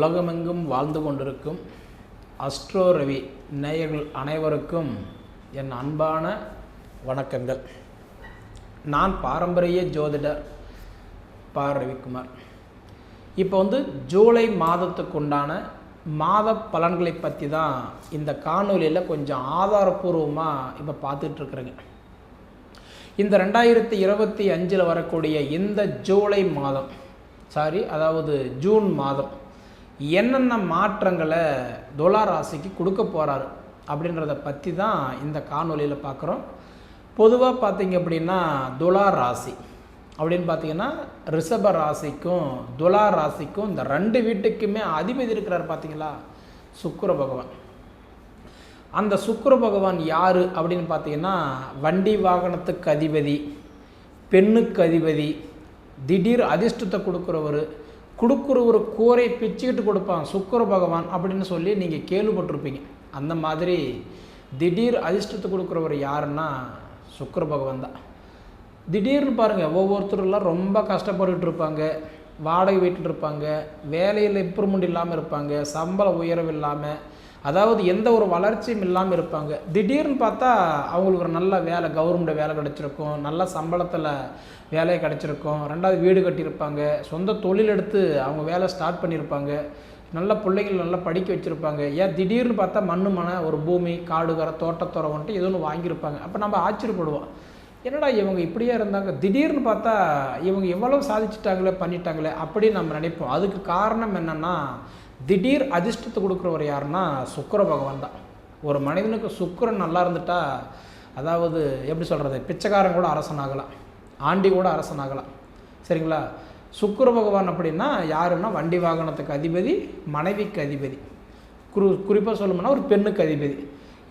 உலகமெங்கும் வாழ்ந்து கொண்டிருக்கும் அஸ்ட்ரோ ரவி நேயர்கள் அனைவருக்கும் என் அன்பான வணக்கங்கள். நான் பாரம்பரிய ஜோதிடர் பா ரவிக்குமார். இப்போ வந்து ஜூலை மாதத்துக்கு உண்டான மாத பலன்களை பற்றி தான் இந்த காணொலியில் கொஞ்சம் ஆதாரபூர்வமாக இப்போ பார்த்துட்ருக்குறேங்க. இந்த ரெண்டாயிரத்தி இருபத்தி அஞ்சில் வரக்கூடிய இந்த ஜூலை மாதம் சாரி அதாவது ஜூன் மாதம் என்னென்ன மாற்றங்களை துலா ராசிக்கு கொடுக்க போகிறாரு அப்படின்றத பற்றி தான் இந்த காணொலியில் பார்க்குறோம். பொதுவாக பார்த்தீங்க அப்படின்னா துலா ராசி அப்படின்னு பார்த்தீங்கன்னா ரிஷப ராசிக்கும் துலா ராசிக்கும் இந்த ரெண்டு வீட்டுக்குமே அதிபதி இருக்கிறார் பார்த்தீங்களா? சுக்கர பகவான். அந்த சுக்கர பகவான் யார் அப்படின்னு பார்த்தீங்கன்னா வண்டி வாகனத்துக்கு அதிபதி பெண்ணுக்கு அதிபதி திடீர் அதிர்ஷ்டத்தை கொடுக்குறவர் கொடுக்குற ஒரு கூரை பிச்சுக்கிட்டு கொடுப்பான். சுக்கர பகவான் அப்படின்னு சொல்லி நீங்கள் கேள்விப்பட்டிருப்பீங்க. அந்த மாதிரி திடீர் அதிர்ஷ்டத்தை கொடுக்குறவர் யாருன்னா சுக்கர பகவான் தான். திடீர்னு பாருங்கள் ஒவ்வொருத்தரெல்லாம் ரொம்ப கஷ்டப்பட்டுட்டு இருப்பாங்க. வாடகை வீட்டில் இருப்பாங்க. வேலையில் இம்ப்ரூவ்மெண்ட் இல்லாமல் இருப்பாங்க. சம்பள உயர்வு இல்லாமல் அதாவது எந்த ஒரு வளர்ச்சியும் இல்லாமல் இருப்பாங்க. திடீர்னு பார்த்தா அவங்களுக்கு ஒரு நல்ல வேலை கவர்மெண்ட் வேலை கிடச்சிருக்கும். நல்ல சம்பளத்தில் வேலையை கிடச்சிருக்கும். ரெண்டாவது வீடு கட்டியிருப்பாங்க. சொந்த தொழில் எடுத்து அவங்க வேலை ஸ்டார்ட் பண்ணியிருப்பாங்க. நல்ல பிள்ளைகள் நல்லா படிக்க வச்சுருப்பாங்க. ஏன் திடீர்னு பார்த்தா மண்ணு மனை ஒரு பூமி காடுகர தோட்டத்துறை வந்துட்டு ஏதோ ஒன்று வாங்கியிருப்பாங்க. அப்போ நம்ம ஆச்சரியப்படுவோம். என்னடா இவங்க இப்படியே இருந்தாங்க? திடீர்னு பார்த்தா இவங்க எவ்வளோ சாதிச்சிட்டாங்களே பண்ணிட்டாங்களே அப்படின்னு நம்ம நினைப்போம். அதுக்கு காரணம் என்னென்னா திடீர் அதிர்ஷ்டத்தை கொடுக்குறவர் யாருன்னா சுக்கர பகவான் தான். ஒரு மனிதனுக்கு சுக்கரன் நல்லா இருந்துட்டா அதாவது எப்படி சொல்கிறது பிச்சைக்காரன் கூட அரசன் ஆகலாம் ஆண்டி கூட அரசன் ஆகலாம் சரிங்களா? சுக்கர பகவான் அப்படின்னா யாருன்னா வண்டி வாகனத்துக்கு அதிபதி மனைவிக்கு அதிபதி. குரு குறிப்பாக சொல்லணும்னா ஒரு பெண்ணுக்கு அதிபதி.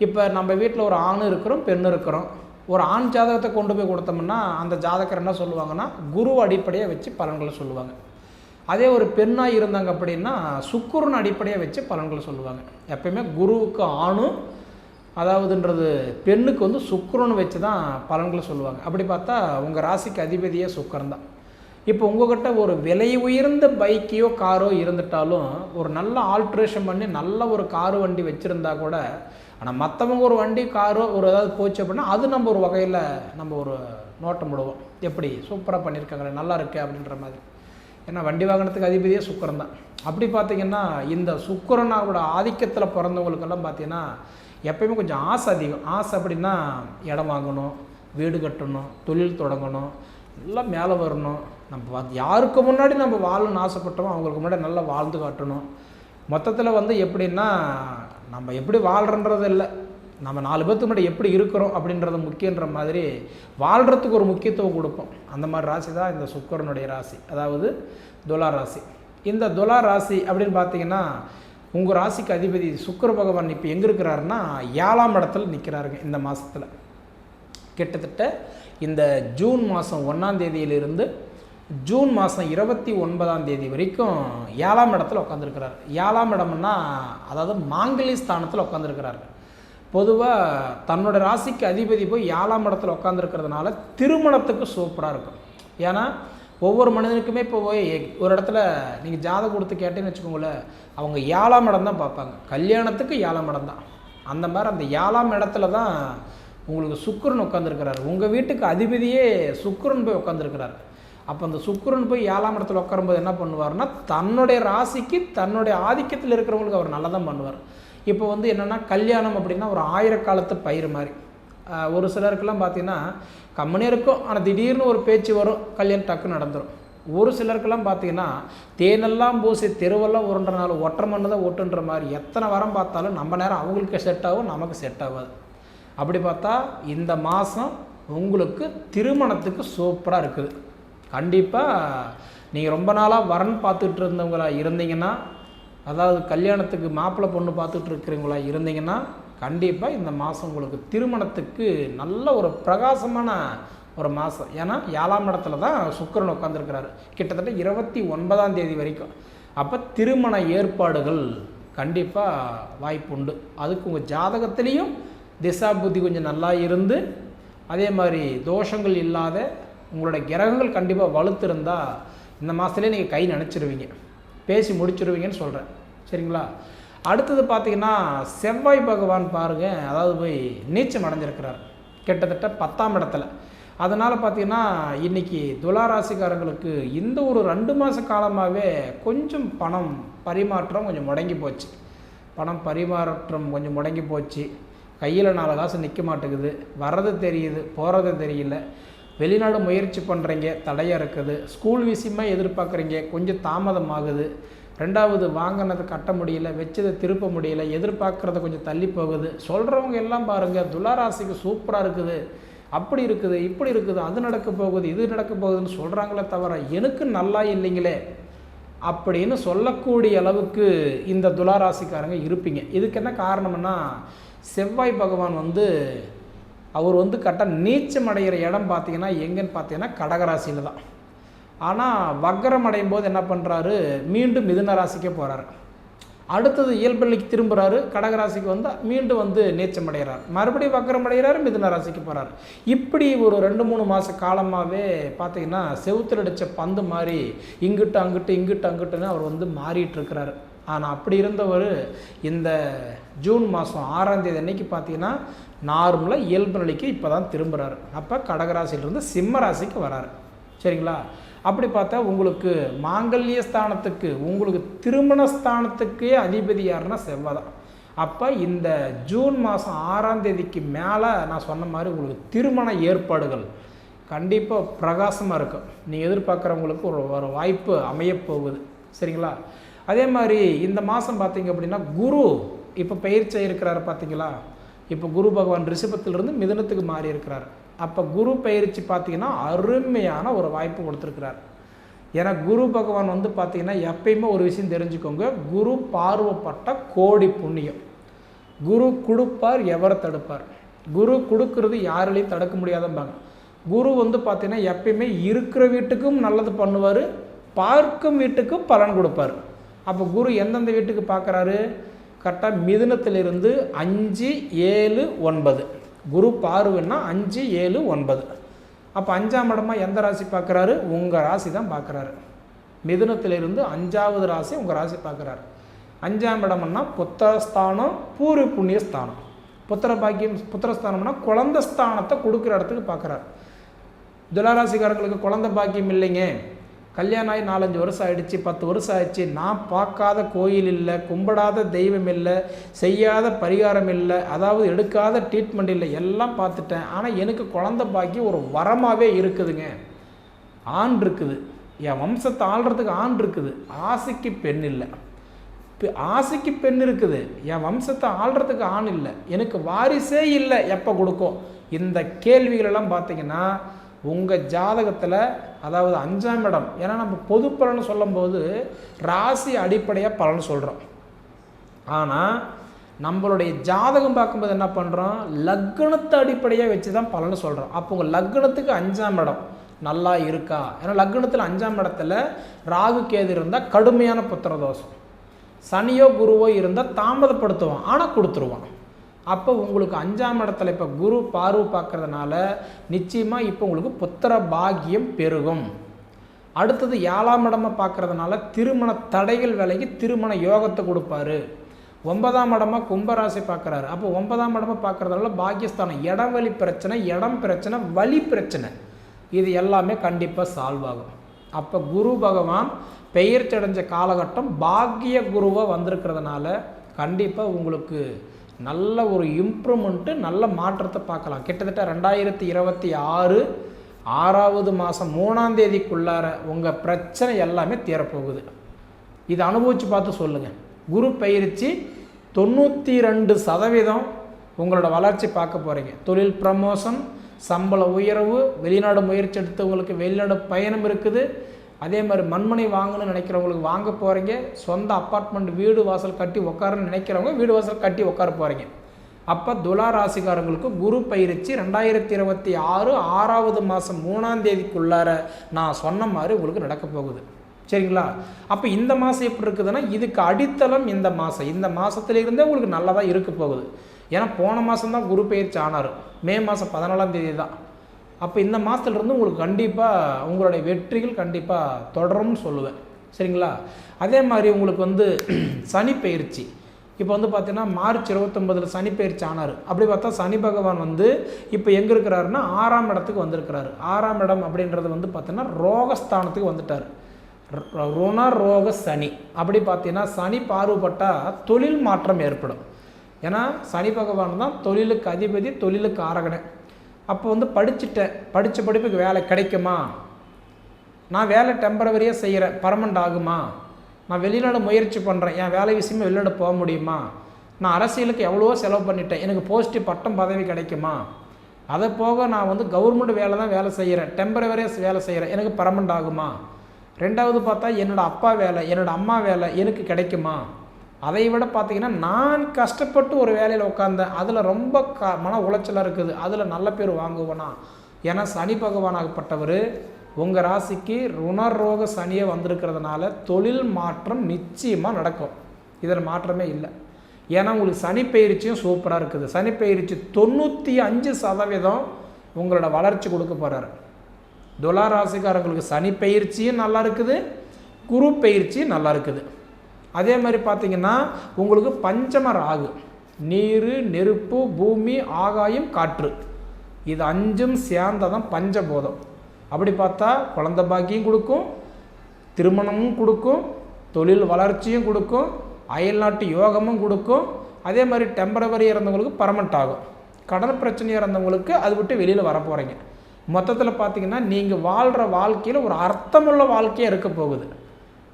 இப்போ நம்ம வீட்டில் ஒரு ஆண் இருக்கிறோம் பெண் இருக்கிறோம். ஒரு ஆண் ஜாதகத்தை கொண்டு போய் கொடுத்தோம்னா அந்த ஜாதகர் என்ன சொல்லுவாங்கன்னா குரு அடிப்படையாக வச்சு பலன்களை சொல்லுவாங்க. அதே ஒரு பெண்ணாக இருந்தாங்க அப்படின்னா சுக்குரன் அடிப்படையாக வச்சு பலன்களை சொல்லுவாங்க. எப்பயுமே குருவுக்கு ஆணும் அதாவதுன்றது பெண்ணுக்கு வந்து சுக்கிரன் வச்சு தான் பலன்களை சொல்லுவாங்க. அப்படி பார்த்தா உங்கள் ராசிக்கு அதிபதியே சுக்கரன் தான். இப்போ உங்ககிட்ட ஒரு விலை உயர்ந்த பைக்கையோ காரோ இருந்துட்டாலும் ஒரு நல்ல ஆல்ட்ரேஷன் பண்ணி நல்ல ஒரு காரு வண்டி வச்சுருந்தா கூட ஆனால் மற்றவங்க ஒரு வண்டி காரோ ஒரு ஏதாவது போச்சு அப்படின்னா அது நம்ம ஒரு வகையில் நம்ம ஒரு நோட்டம் விடுவோம் எப்படி? சூப்பராக பண்ணியிருக்காங்களே நல்லா இருக்கு அப்படின்ற மாதிரி. ஏன்னா வண்டி வாகனத்துக்கு அதிபதியே சுக்கரன் தான். அப்படி பார்த்தீங்கன்னா இந்த சுக்கரனாவோட ஆதிக்கத்தில் பிறந்தவங்களுக்கெல்லாம் பார்த்தீங்கன்னா எப்பயுமே கொஞ்சம் ஆசை அதிகம். ஆசை அப்படின்னா இடம் வாங்கணும் வீடு கட்டணும் தொழில் தொடங்கணும் எல்லாம் மேலே வரணும். நம்ம யாருக்கு முன்னாடி நம்ம வாழணும்னு ஆசைப்பட்டோமோ அவங்களுக்கு முன்னாடி நல்லா வாழ்ந்து காட்டணும். மொத்தத்தில் வந்து எப்படின்னா நம்ம எப்படி வாழ்கிறன்றது இல்லை. நம்ம நாலு பேர்த்துக்கு முன்னாடி எப்படி இருக்கிறோம் அப்படின்றது முக்கியன்ற மாதிரி வாழ்கிறதுக்கு ஒரு முக்கியத்துவம் கொடுப்போம். அந்த மாதிரி ராசி தான் இந்த சுக்கரனுடைய ராசி அதாவது துலா ராசி. இந்த துலா ராசி அப்படின்னு பார்த்தீங்கன்னா உங்கள் ராசிக்கு அதிபதி சுக்கர பகவான் இப்போ எங்கே இருக்கிறாருன்னா ஏழாம் இடத்துல நிற்கிறாருங்க இந்த மாதத்தில் கிட்டத்தட்ட இந்த ஜூன் மாதம் ஒன்றாம் தேதியிலிருந்து ஜூன் மாதம் இருபத்தி ஒன்பதாம் தேதி வரைக்கும் ஏழாம் இடத்துல உட்காந்துருக்கிறார் ஏழாம் இடம்னா அதாவது மாங்கலி ஸ்தானத்தில் உட்காந்துருக்கிறார் பொதுவாக தன்னோட ராசிக்கு அதிபதி போய் ஏழாம் இடத்துல உட்காந்துருக்கிறதுனால திருமணத்துக்கு சூப்பராக இருக்கும். ஏன்னா ஒவ்வொரு மனிதனுக்குமே இப்போ போய் ஒரு இடத்துல நீங்கள் ஜாதகம் கொடுத்து கேட்டேன்னு வச்சுக்கோங்களேன் அவங்க ஏழாம் இடம் தான் பார்ப்பாங்க. கல்யாணத்துக்கு ஏழாம் இடம் தான். அந்த மாதிரி அந்த ஏழாம் இடத்துல தான் உங்களுக்கு சுக்கரன் உட்காந்துருக்கிறாரு உங்கள் வீட்டுக்கு அதிபதியே சுக்கரன் போய் உட்காந்துருக்கிறாரு அப்போ அந்த சுக்கரன் போய் ஏழாம் இடத்துல உட்காரும்போது என்ன பண்ணுவார்னா தன்னுடைய ராசிக்கு தன்னுடைய ஆதிக்கத்தில் இருக்கிறவங்களுக்கு அவர் நல்லா தான் பண்ணுவார். இப்போ வந்து என்னென்னா கல்யாணம் அப்படின்னா ஒரு ஆயிரக்காலத்து பயிர் மாதிரி. ஒரு சிலருக்கெல்லாம் பார்த்தீங்கன்னா கம்மனே இருக்கும். ஆனால் திடீர்னு ஒரு பேச்சு வரும் கல்யாணம் டக்கு நடந்துடும் ஒரு சிலருக்கெல்லாம் பார்த்தீங்கன்னா தேனெல்லாம் பூசி தெருவெல்லாம் உருண்டனால ஒற்றை மண்ணு தான் ஒட்டுன்ற மாதிரி எத்தனை வாரம் பார்த்தாலும் நம்ம நேரம் அவங்களுக்கு செட் ஆகும் நமக்கு செட் ஆகாது. அப்படி பார்த்தா இந்த மாதம் உங்களுக்கு திருமணத்துக்கு சூப்பராக இருக்குது. கண்டிப்பாக நீங்கள் ரொம்ப நாளாக வரன் பார்த்துட்டு இருந்தவங்களாக இருந்தீங்கன்னா அதாவது கல்யாணத்துக்கு மாப்பிள்ளை பொண்ணு பார்த்துட்டு இருக்கிறவங்களா இருந்தீங்கன்னா கண்டிப்பாக இந்த மாதம் உங்களுக்கு திருமணத்துக்கு நல்ல ஒரு பிரகாசமான ஒரு மாதம் ஏன்னா ஏழாம் இடத்துல தான் சுக்கரன் உட்காந்துருக்கிறாரு கிட்டத்தட்ட இருபத்தி ஒன்பதாம் தேதி வரைக்கும். அப்போ திருமண ஏற்பாடுகள் கண்டிப்பாக வாய்ப்பு உண்டு. அதுக்கு உங்கள் ஜாதகத்துலேயும் திசா புத்தி கொஞ்சம் நல்லா இருந்து அதே மாதிரி தோஷங்கள் இல்லாத உங்களுடைய கிரகங்கள் கண்டிப்பாக வலுத்திருந்தால் இந்த மாதத்துலேயே நீங்கள் கை நினச்சிருவீங்க. பேசி முடிச்சிருவீங்கன்னு சொல்கிறேன் சரிங்களா? அடுத்தது பார்த்தீங்கன்னா செவ்வாய் பகவான் பாருங்கள் அதாவது போய் நீச்சம் அடைஞ்சிருக்கிறார். கிட்டத்தட்ட பத்தாம் இடத்துல. அதனால் பார்த்தீங்கன்னா இன்றைக்கி துளாராசிக்காரங்களுக்கு இந்த ஒரு ரெண்டு மாத காலமாகவே கொஞ்சம் பணம் பரிமாற்றம் கொஞ்சம் முடங்கி போச்சு. பணம் பரிமாற்றம் கொஞ்சம் முடங்கி போச்சு. கையில் நாலு காசு நிற்க மாட்டேங்குது. வர்றது தெரியுது போகிறது தெரியல. வெளிநாடு முயற்சி பண்ணுறீங்க தடையாக இருக்குது. ஸ்கூல் விஷயமா எதிர்பார்க்குறீங்க கொஞ்சம் தாமதம் ஆகுது ரெண்டாவது வாங்கினதை கட்ட முடியல வச்சதை திருப்ப முடியல எதிர்பார்க்குறத கொஞ்சம் தள்ளி போகுது. சொல்கிறவங்க எல்லாம் பாருங்கள் துளாராசிக்கு சூப்பராக இருக்குது. அப்படி இருக்குது இப்படி இருக்குது அது நடக்க போகுது இது நடக்க போகுதுன்னு சொல்கிறாங்களே தவிர எனக்கு நல்லா இல்லைங்களே அப்படின்னு சொல்லக்கூடிய அளவுக்கு இந்த துளாராசிக்காரங்க இருப்பீங்க. இதுக்கு என்ன காரணம்னா செவ்வாய் பகவான் வந்து அவர் வந்து கரெக்டாக நீச்சம் அடைகிற இடம் பார்த்தீங்கன்னா எங்கேன்னு பார்த்தீங்கன்னா கடகராசியில் தான். ஆனால் வக்கரம் அடையும் போது என்ன பண்ணுறாரு மீண்டும் மிதுன ராசிக்கே போகிறாரு அடுத்தது இயல்புநிலைக்கு திரும்புகிறாரு கடகராசிக்கு வந்து மீண்டும் வந்து நீச்சம் அடைகிறார் மறுபடியும் வக்கரம் அடைகிறாரு மிதுன ராசிக்கு போகிறார் இப்படி ஒரு ரெண்டு மூணு மாத காலமாகவே பார்த்தீங்கன்னா செவுத்தில் அடித்த பந்து மாதிரி இங்கிட்டு அங்கிட்டு இங்கிட்டு அங்கிட்டுன்னு அவர் வந்து மாறிட்டு இருக்கிறாரு. ஆனால் அப்படி இருந்தவர் இந்த ஜூன் மாதம் ஆறாம் தேதி அன்னைக்கு பார்த்தீங்கன்னா நார்மலாக இயல்பு நிலைக்கு இப்போ தான் திரும்புகிறாரு அப்போ கடகராசிலிருந்து சிம்ம ராசிக்கு வராரு. சரிங்களா? அப்படி பார்த்தா உங்களுக்கு மாங்கல்ய ஸ்தானத்துக்கு உங்களுக்கு திருமண ஸ்தானத்துக்கே அதிபதி யாருன்னா செவ்வாய் தான். அப்போ இந்த ஜூன் மாதம் ஆறாம் தேதிக்கு மேலே நான் சொன்ன மாதிரி உங்களுக்கு திருமண ஏற்பாடுகள் கண்டிப்பாக பிரகாசமாக இருக்கும் நீங்கள் எதிர்பார்க்குறவங்களுக்கு ஒரு ஒரு வாய்ப்பு அமையப்போகுது சரிங்களா? அதே மாதிரி இந்த மாதம் பார்த்தீங்க அப்படின்னா குரு இப்போ பயிற்சியாக இருக்கிறாரு பார்த்தீங்களா இப்போ குரு பகவான் ரிஷபத்திலிருந்து மிதனத்துக்கு மாறி இருக்கிறார். அப்போ குரு பயிற்சி பார்த்தீங்கன்னா அருமையான ஒரு வாய்ப்பு கொடுத்துருக்கிறார். ஏன்னா குரு பகவான் வந்து பார்த்தீங்கன்னா எப்பயுமே ஒரு விஷயம் தெரிஞ்சுக்கோங்க. குரு பார்வப்பட்ட கோடி புண்ணியம். குரு கொடுப்பார் எவரை தடுப்பார்? குரு கொடுக்கறது யாராலையும் தடுக்க முடியாதம்பாங்க. குரு வந்து பார்த்தீங்கன்னா எப்பயுமே இருக்கிற வீட்டுக்கும் நல்லது பண்ணுவார் பார்க்கும் வீட்டுக்கும் பலன் கொடுப்பார். அப்போ குரு எந்தெந்த வீட்டுக்கு பார்க்குறாரு கரெக்டாக மிதுனத்திலிருந்து அஞ்சு ஏழு ஒன்பது. குரு பார்வைன்னா அஞ்சு ஏழு ஒன்பது. அப்போ அஞ்சாம் இடமா எந்த ராசி பார்க்குறாரு? உங்கள் ராசி தான் பார்க்குறாரு. மிதுனத்திலிருந்து அஞ்சாவது ராசி உங்கள் ராசி பார்க்குறாரு. அஞ்சாம் இடம்னா புத்திரஸ்தானம் பூர்வ புண்ணிய ஸ்தானம். புத்திர பாக்கியம் புத்திரஸ்தானம்னா குழந்த ஸ்தானத்தை கொடுக்குற இடத்துக்கு பார்க்குறாரு. துளாராசிக்காரங்களுக்கு குழந்த பாக்கியம் இல்லைங்க. கல்யாணம் ஆகி நாலஞ்சு வருஷம் ஆயிடுச்சு பத்து வருஷம் ஆயிடுச்சு. நான் பார்க்காத கோயில் இல்லை கும்பிடாத தெய்வம் இல்லை செய்யாத பரிகாரம் இல்லை அதாவது எடுக்காத ட்ரீட்மெண்ட் இல்லை எல்லாம் பார்த்துட்டேன். ஆனால் எனக்கு குழந்த பாக்கி ஒரு வரமாகவே இருக்குதுங்க. ஆண் இருக்குது. என் வம்சத்தை ஆள்றதுக்கு ஆண் இருக்குது. ஆசைக்கு பெண் இல்லை. ஆசைக்கு பெண் இருக்குது. என் வம்சத்தை ஆள்றதுக்கு ஆண் இல்லை. எனக்கு வாரிசே இல்லை எப்போ கொடுக்கும்? இந்த கேள்விகளெல்லாம் பார்த்தீங்கன்னா உங்கள் ஜாதகத்தில் அதாவது அஞ்சாம் இடம் ஏன்னா நம்ம பொது பலன் சொல்லும்போது ராசி அடிப்படையாக பலன் சொல்கிறோம் ஆனால் நம்மளுடைய ஜாதகம் பார்க்கும்போது என்ன பண்ணுறோம் லக்னத்தை அடிப்படையாக வச்சு தான் பலன் சொல்கிறோம் அப்போ உங்கள் லக்னத்துக்கு அஞ்சாம் இடம் நல்லா இருக்கா? ஏன்னா லக்னத்தில் அஞ்சாம் இடத்துல ராகு கேது இருந்தால் கடுமையான புத்திர தோஷம் சனியோ குருவோ இருந்தால் தாமதப்படுத்துவான். ஆனால் கொடுத்துருவான். அப்போ உங்களுக்கு அஞ்சாம் இடத்துல இப்போ குரு பார்வை பார்க்கறதுனால நிச்சயமாக இப்போ உங்களுக்கு புத்திர பாக்கியம் பெருகும். அடுத்தது ஏழாம் இடமா பார்க்கறதுனால திருமண தடைகள் விலகி திருமண யோகத்தை கொடுப்பாரு. ஒன்பதாம் இடமா கும்பராசி பார்க்குறாரு. அப்போ ஒன்பதாம் இடமா பார்க்குறதுனால பாக்கியஸ்தானம் இடம் வழி பிரச்சனை இடம் பிரச்சனை வழி பிரச்சனை. இது எல்லாமே கண்டிப்பாக சால்வ் ஆகும். அப்போ குரு பகவான் பெயர்ச்சி அடைஞ்ச காலகட்டம் பாக்கிய குருவாக வந்திருக்கிறதுனால கண்டிப்பாக உங்களுக்கு நல்ல ஒரு இம்ப்ரூவ்மெண்ட்டு நல்ல மாற்றத்தை பார்க்கலாம். கிட்டத்தட்ட ரெண்டாயிரத்தி இருபத்தி ஆறு ஆறாவது மாதம் மூணாம் தேதிக்குள்ளார உங்கள் பிரச்சனை எல்லாமே தீரப்போகுது. இதை அனுபவித்து பார்த்து சொல்லுங்கள் குரு பயிற்சி தொண்ணூற்றி ரெண்டு சதவீதம் உங்களோட வளர்ச்சி பார்க்க போகிறீங்க தொழில் ப்ரமோஷன் சம்பள உயர்வு வெளிநாடு முயற்சி எடுத்தவங்களுக்கு வெளிநாடு பயணம் இருக்குது. அதே மாதிரி மண்மனை வாங்கணும்னு நினைக்கிறவங்களுக்கு வாங்க போகிறீங்க சொந்த அப்பார்ட்மெண்ட் வீடு வாசல் கட்டி உட்காரன்னு நினைக்கிறவங்க வீடு வாசல் கட்டி உட்கார போகிறீங்க அப்போ துலா ராசிக்காரங்களுக்கு குரு பயிற்சி ரெண்டாயிரத்தி இருபத்தி ஆறு ஆறாவது மாதம் மூணாம் தேதிக்குள்ளார நான் சொன்ன மாதிரி உங்களுக்கு நடக்க போகுது. சரிங்களா? அப்போ இந்த மாதம் எப்படி இருக்குதுன்னா இதுக்கு அடித்தளம் இந்த மாதம் இந்த மாதத்துலேருந்தே உங்களுக்கு நல்லதாக இருக்க போகுது. ஏன்னா போன மாதம் தான் குரு பயிற்சி ஆனார். மே மாதம் பதினாலாம் தேதி தான் அப்போ இந்த மாதத்துலேருந்து உங்களுக்கு கண்டிப்பாக உங்களுடைய வெற்றிகள் கண்டிப்பாக தொடரும்னு சொல்லுவேன். சரிங்களா? அதே மாதிரி உங்களுக்கு வந்து சனி பயிற்சி. இப்போ வந்து பார்த்தீங்கன்னா மார்ச் இருபத்தொம்பதில் சனி பயிற்சி ஆனார். அப்படி பார்த்தா சனி பகவான் வந்து இப்போ எங்கே இருக்கிறாருன்னா ஆறாம் இடத்துக்கு வந்திருக்கிறாரு. ஆறாம் இடம் அப்படின்றது வந்து பார்த்தீங்கன்னா ரோகஸ்தானத்துக்கு வந்துட்டார். ருண ரோக சனி. அப்படி பார்த்தீங்கன்னா சனி பார்வப்பட்டால் தொழில் மாற்றம் ஏற்படும். ஏன்னா சனி பகவான் தான் தொழிலுக்கு அதிபதி தொழிலுக்கு ஆரகனை. அப்போ வந்து படிச்சுட்டேன். படித்த படிப்புக்கு வேலை கிடைக்குமா? நான் வேலை டெம்பரவரியாக செய்கிறேன் பர்மனண்ட் ஆகுமா? நான் வெளிநாடு முயற்சி பண்ணுறேன் என் வேலை விஷயமா வெளிநாடு போக முடியுமா? நான் அரசியலுக்கு எவ்வளவோ செலவு பண்ணிட்டேன். எனக்கு போஸ்ட்டு பட்டம் பதவி கிடைக்குமா? அதை போக நான் வந்து கவர்மெண்ட் வேலை தான் வேலை செய்கிறேன் டெம்பரவரியாக வேலை செய்கிறேன் எனக்கு பர்மனண்ட் ஆகுமா? ரெண்டாவது பார்த்தா என்னோட அப்பா வேலை என்னோடய அம்மா வேலை எனக்கு கிடைக்குமா? அதை விட பார்த்தீங்கன்னா நான் கஷ்டப்பட்டு ஒரு வேலையில் உட்காந்தேன் அதில் ரொம்ப க மன உளைச்சலாக இருக்குது. அதில் நல்ல பேர் வாங்குவேனா? ஏன்னா சனி பகவானாகப்பட்டவர் உங்கள் ராசிக்கு ருணரோக சனியை வந்திருக்கிறதுனால தொழில் மாற்றம் நிச்சயமாக நடக்கும். இதில் மாற்றமே இல்லை. ஏன்னா உங்களுக்கு சனி பயிற்சியும் சூப்பராக இருக்குது. சனி பயிற்சி தொண்ணூற்றி அஞ்சு சதவீதம் உங்களோட வளர்ச்சி கொடுக்க போகிறாரு துலா ராசிக்காரங்களுக்கு சனி பயிற்சியும் நல்லா இருக்குது. குரு பயிற்சியும் நல்லா இருக்குது. அதே மாதிரி பார்த்தீங்கன்னா உங்களுக்கு பஞ்சம ராகு. நீர் நெருப்பு பூமி ஆகாயம் காற்று. இது அஞ்சும் சேர்ந்ததான் பஞ்சபோதம். அப்படி பார்த்தா குழந்த பாக்கியம் கொடுக்கும் திருமணமும் கொடுக்கும் தொழில் வளர்ச்சியும் கொடுக்கும் அயல்நாட்டு யோகமும் கொடுக்கும். அதே மாதிரி டெம்பரவரி இறந்தவங்களுக்கு பர்மனெண்ட் ஆகும். கடன் பிரச்சனையாக இருந்தவங்களுக்கு அது விட்டு வெளியில் வர போகிறீங்க மொத்தத்தில் பார்த்தீங்கன்னா நீங்கள் வாழ்கிற வாழ்க்கையில் ஒரு அர்த்தமுள்ள வாழ்க்கையாக இருக்க போகுது.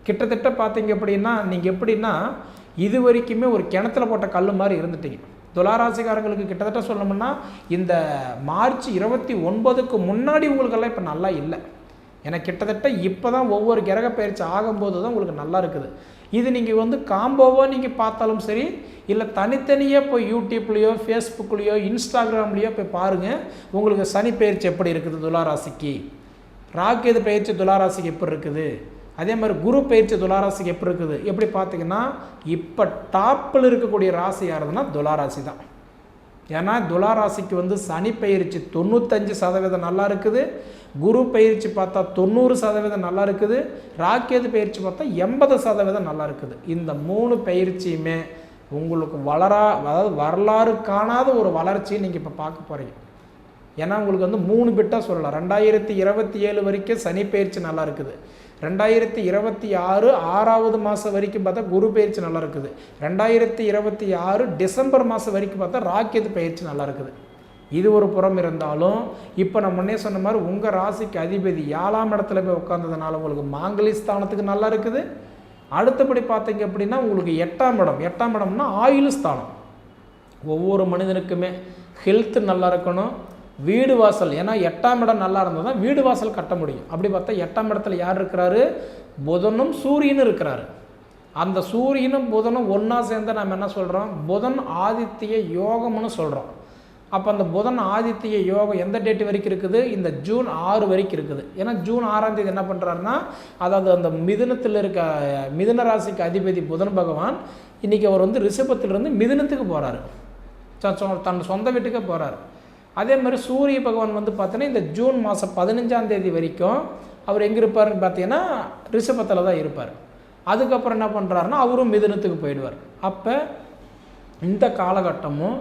கிட்டத்தட்ட பார்த்தீங்க அப்படின்னா நீங்கள் எப்படின்னா இது வரைக்குமே ஒரு கிணத்துல போட்ட கல் மாதிரி இருந்துட்டீங்க. துளாராசிக்காரங்களுக்கு கிட்டத்தட்ட சொல்லணும்னா இந்த மார்ச் இருபத்தி ஒன்பதுக்கு முன்னாடி உங்களுக்கெல்லாம் இப்போ நல்லா இல்லை. ஏன்னா கிட்டத்தட்ட இப்போ தான் ஒவ்வொரு கிரக பயிற்சி ஆகும்போது தான் உங்களுக்கு நல்லா இருக்குது. இது நீங்கள் வந்து காம்போவாக நீங்கள் பார்த்தாலும் சரி இல்லை தனித்தனியாக போய் யூடியூப்லேயோ ஃபேஸ்புக்லேயோ இன்ஸ்டாகிராம்லேயோ போய் பாருங்கள் உங்களுக்கு சனி பயிற்சி எப்படி இருக்குது துளாராசிக்கு? ராக்கேது பயிற்சி துளாராசிக்கு எப்படி இருக்குது? அதே மாதிரி குரு பயிற்சி துளாராசிக்கு எப்படி இருக்குது? எப்படி பார்த்தீங்கன்னா இப்போ டாப்பில் இருக்கக்கூடிய ராசி யாருதுன்னா துளாராசி தான். ஏன்னா துளாராசிக்கு வந்து சனி பயிற்சி தொண்ணூத்தஞ்சு சதவீதம் நல்லா இருக்குது. குரு பயிற்சி பார்த்தா தொண்ணூறு சதவீதம் நல்லா இருக்குது. ராக்கேது பயிற்சி பார்த்தா எண்பது சதவீதம் நல்லா இருக்குது. இந்த மூணு பயிற்சியுமே உங்களுக்கு வளரா அதாவது வரலாறு காணாத ஒரு வளர்ச்சியை நீங்கள் இப்போ பார்க்க போகிறீங்க ஏன்னா உங்களுக்கு வந்து மூணு பிட்டாக சொல்லலாம். ரெண்டாயிரத்தி இருபத்தி ஏழு வரைக்கும் சனி பயிற்சி நல்லா இருக்குது. ரெண்டாயிரத்தி இருபத்தி ஆறு ஆறாவது மாதம் வரைக்கும் பார்த்தா குரு பயிற்சி நல்லா இருக்குது. ரெண்டாயிரத்தி இருபத்தி ஆறு டிசம்பர் மாதம் வரைக்கும் பார்த்தா ராக்கெட் பயிற்சி நல்லா இருக்குது. இது ஒரு புறம் இருந்தாலும் இப்போ நான் முன்னே சொன்ன மாதிரி உங்கள் ராசிக்கு அதிபதி ஏழாம் இடத்துல போய் உட்காந்ததுனால உங்களுக்கு மாங்கலி ஸ்தானத்துக்கு நல்லா இருக்குது. அடுத்தபடி பார்த்தீங்க அப்படின்னா உங்களுக்கு எட்டாம் இடம். எட்டாம் இடம்னா ஆயுள் ஸ்தானம். ஒவ்வொரு மனிதனுக்குமே ஹெல்த் நல்லா இருக்கணும். வீடு வாசல். ஏன்னா எட்டாம் இடம் நல்லா இருந்தால் தான் வீடு வாசல் கட்ட முடியும். அப்படி பார்த்தா எட்டாம் இடத்துல யார் இருக்கிறாரு? புதனும் சூரியனும் இருக்கிறாரு. அந்த சூரியனும் புதனும் ஒன்றா சேர்ந்து நம்ம என்ன சொல்கிறோம் புதன் ஆதித்ய யோகம்னு சொல்கிறோம் அப்போ அந்த புதன் ஆதித்ய யோகம் எந்த டேட் வரைக்கும் இருக்குது? இந்த ஜூன் ஆறு வரைக்கும் இருக்குது. ஏன்னா ஜூன் ஆறாம் தேதி என்ன பண்ணுறாருன்னா அதாவது அந்த மிதுனத்தில் இருக்க மிதுன ராசிக்கு அதிபதி புதன் பகவான் இன்றைக்கி அவர் வந்து ரிஷபத்திலிருந்து மிதுனத்துக்கு போகிறாரு தன் சொந்த வீட்டுக்கே போகிறாரு அதே மாதிரி சூரிய பகவான் வந்து பார்த்தீங்கன்னா இந்த ஜூன் மாதம் பதினஞ்சாம் தேதி வரைக்கும் அவர் எங்கே இருப்பார்னு பார்த்தீங்கன்னா ரிஷபத்தில் தான் இருப்பார். அதுக்கப்புறம் என்ன பண்ணுறாருன்னா அவரும் மிதுனத்துக்கு போயிடுவார். அப்போ இந்த காலகட்டமும்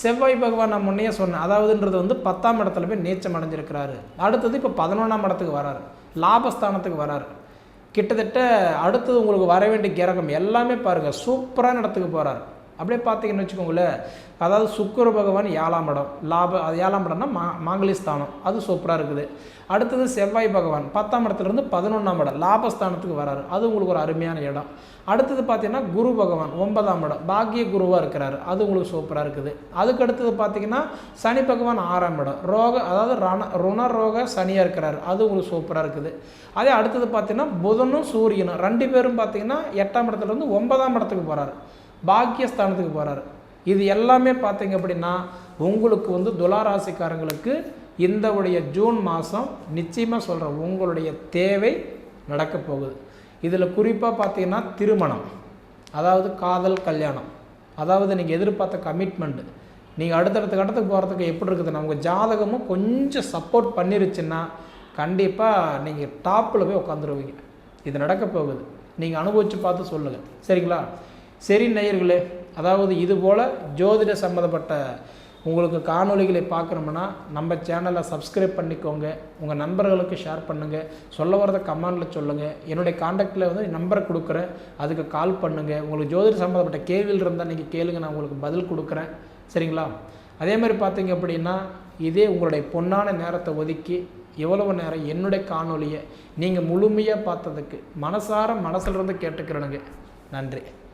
செவ்வாய் பகவான் நான் முன்னையே சொன்னேன். அதாவதுன்றது வந்து பத்தாம் இடத்துல போய் நீச்சம் அடைஞ்சிருக்கிறாரு. அடுத்தது இப்போ பதினொன்றாம் இடத்துக்கு வராரு. லாபஸ்தானத்துக்கு வராரு. கிட்டத்தட்ட அடுத்தது உங்களுக்கு வர வேண்டிய கிரகம் எல்லாமே பாருங்கள் சூப்பரான இடத்துக்கு போகிறார் அப்படியே பார்த்தீங்கன்னு வச்சுக்கோங்களேன். அதாவது சுக்கர பகவான் ஏழாம் இடம். லாப அது ஏழாம் இடம்னா மா மாங்கலிஸ்தானம். அது சூப்பராக இருக்குது. அடுத்தது செவ்வாய் பகவான். பத்தாம் இடத்துலேருந்து பதினொன்றாம் இடம். லாபஸ்தானத்துக்கு வராரு. அது உங்களுக்கு ஒரு அருமையான இடம். அடுத்தது பார்த்தீங்கன்னா குரு பகவான் ஒன்பதாம் இடம். பாக்கிய குருவாக இருக்கிறாரு. அது உங்களுக்கு சூப்பராக இருக்குது. அதுக்கு அடுத்தது பார்த்தீங்கன்னா சனி பகவான் ஆறாம் இடம். ரோக அதாவது ரண ருண ரோக சனியாக இருக்கிறாரு. அது உங்களுக்கு சூப்பராக இருக்குது. அதே அடுத்தது பார்த்தீங்கன்னா புதனும் சூரியனும். ரெண்டு பேரும் பார்த்தீங்கன்னா எட்டாம் இடத்துலேருந்து ஒன்பதாம் இடத்துக்கு போகிறாரு பாக்கியஸ்தானத்துக்கு போகிறாரு இது எல்லாமே பார்த்தீங்க அப்படின்னா உங்களுக்கு வந்து துளாராசிக்காரங்களுக்கு இந்த உடைய ஜூன் மாதம் நிச்சயமாக சொல்கிறேன் உங்களுடைய தேவை நடக்க போகுது. இதில் குறிப்பாக பார்த்தீங்கன்னா திருமணம். அதாவது காதல் கல்யாணம். அதாவது நீங்கள் எதிர்பார்த்த கமிட்மெண்ட்டு நீங்கள் அடுத்தடுத்த கட்டத்துக்கு போகிறதுக்கு எப்படி இருக்குதுன்னா உங்கள் ஜாதகமும் கொஞ்சம் சப்போர்ட் பண்ணிருச்சுன்னா கண்டிப்பாக நீங்கள் டாப்பில் போய் உட்காந்துருவீங்க இது நடக்க போகுது. நீங்கள் அனுபவித்து பார்த்து சொல்லுங்கள் சரிங்களா? சரி நேயர்களே அதாவது இது போல் ஜோதிட சம்மந்தப்பட்ட உங்களுக்கு காணொளிகளை பார்க்கணும்னா நம்ம சேனலை சப்ஸ்கிரைப் பண்ணிக்கோங்க உங்கள் நண்பர்களுக்கு ஷேர் பண்ணுங்கள் சொல்ல வரத கமெண்டில் சொல்லுங்கள் என்னுடைய காண்டாக்டில் வந்து நம்பரை கொடுக்குறேன் அதுக்கு கால் பண்ணுங்கள் உங்களுக்கு ஜோதிட சம்மந்தப்பட்ட கேள்வியில் இருந்தால் நீங்கள் கேளுங்க நான் உங்களுக்கு பதில் கொடுக்குறேன். சரிங்களா? அதே மாதிரி பார்த்தீங்க அப்படின்னா இதே உங்களுடைய பொன்னான நேரத்தை ஒதுக்கி எவ்வளவு நேரம் என்னுடைய காணொலியை நீங்கள் முழுமையாக பார்த்ததுக்கு மனசார மனசிலிருந்து கேட்டுக்கிறேனுங்க. நன்றி.